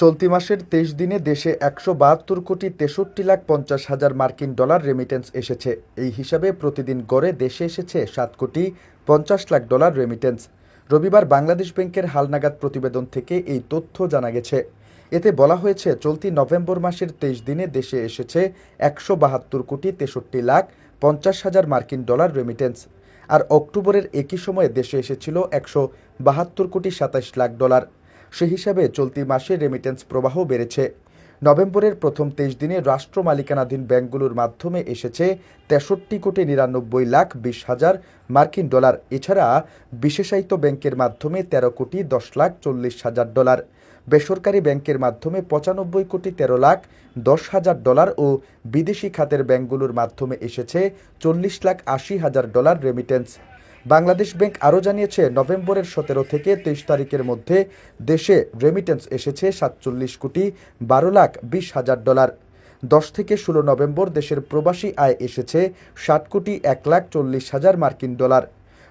চলতি মাসের তেইশ দিনে দেশে একশো বাহাত্তর কোটি তেষট্টি লাখ পঞ্চাশ হাজার মার্কিন ডলার রেমিটেন্স এসেছে। এই হিসাবে প্রতিদিন গড়ে দেশে এসেছে সাত কোটি পঞ্চাশ লাখ ডলার রেমিটেন্স রবিবার বাংলাদেশ ব্যাংকের হালনাগাদ প্রতিবেদন থেকে এই তথ্য জানা গেছে। এতে বলা হয়েছে, চলতি নভেম্বর মাসের তেইশ দিনে দেশে এসেছে একশো বাহাত্তর কোটি তেষট্টি লাখ পঞ্চাশ হাজার মার্কিন ডলার রেমিটেন্স আর অক্টোবরের একই সময়ে দেশে এসেছিল একশো বাহাত্তর কোটি সাতাশ লাখ ডলার। সে হিসাবে চলতি মাসে রেমিটেন্স প্রবাহ বেড়েছে। নভেম্বরের প্রথম তেইশ দিনে রাষ্ট্র মালিকানাধীন ব্যাংকগুলোর মাধ্যমে এসেছে তেষট্টি কোটি নিরানব্বই লাখ বিশ হাজার মার্কিন ডলার। এছাড়া বিশেষায়িত ব্যাংকের মাধ্যমে তেরো কোটি দশ লাখ চল্লিশ হাজার ডলার। বেসরকারি ব্যাংকের মাধ্যমে পঁচানব্বই কোটি তেরো লাখ দশ হাজার ডলার ও বিদেশি খাতের ব্যাংকগুলোর মাধ্যমে এসেছে চল্লিশ লাখ আশি হাজার ডলার রেমিটেন্স বাংলাদেশ ব্যাংক আরও জানিয়েছে, নভেম্বরের সতেরো থেকে তেইশ তারিখের মধ্যে দেশে রেমিটেন্স এসেছে সাতচল্লিশ কোটি বারো লাখ বিশ হাজার ডলার। দশ থেকে ষোলো নভেম্বর দেশের প্রবাসী আয় এসেছে ষাট কোটি এক লাখ চল্লিশ হাজার মার্কিন ডলার।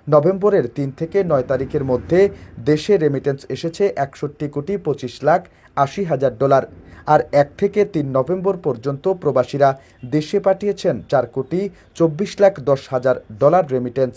নভেম্বরের তিন থেকে নয় তারিখের মধ্যে দেশে রেমিটেন্স এসেছে একষট্টি কোটি পঁচিশ লাখ আশি হাজার ডলার। আর এক থেকে তিন নভেম্বর পর্যন্ত প্রবাসীরা দেশে পাঠিয়েছেন চার কোটি চব্বিশ লাখ দশ হাজার ডলার রেমিটেন্স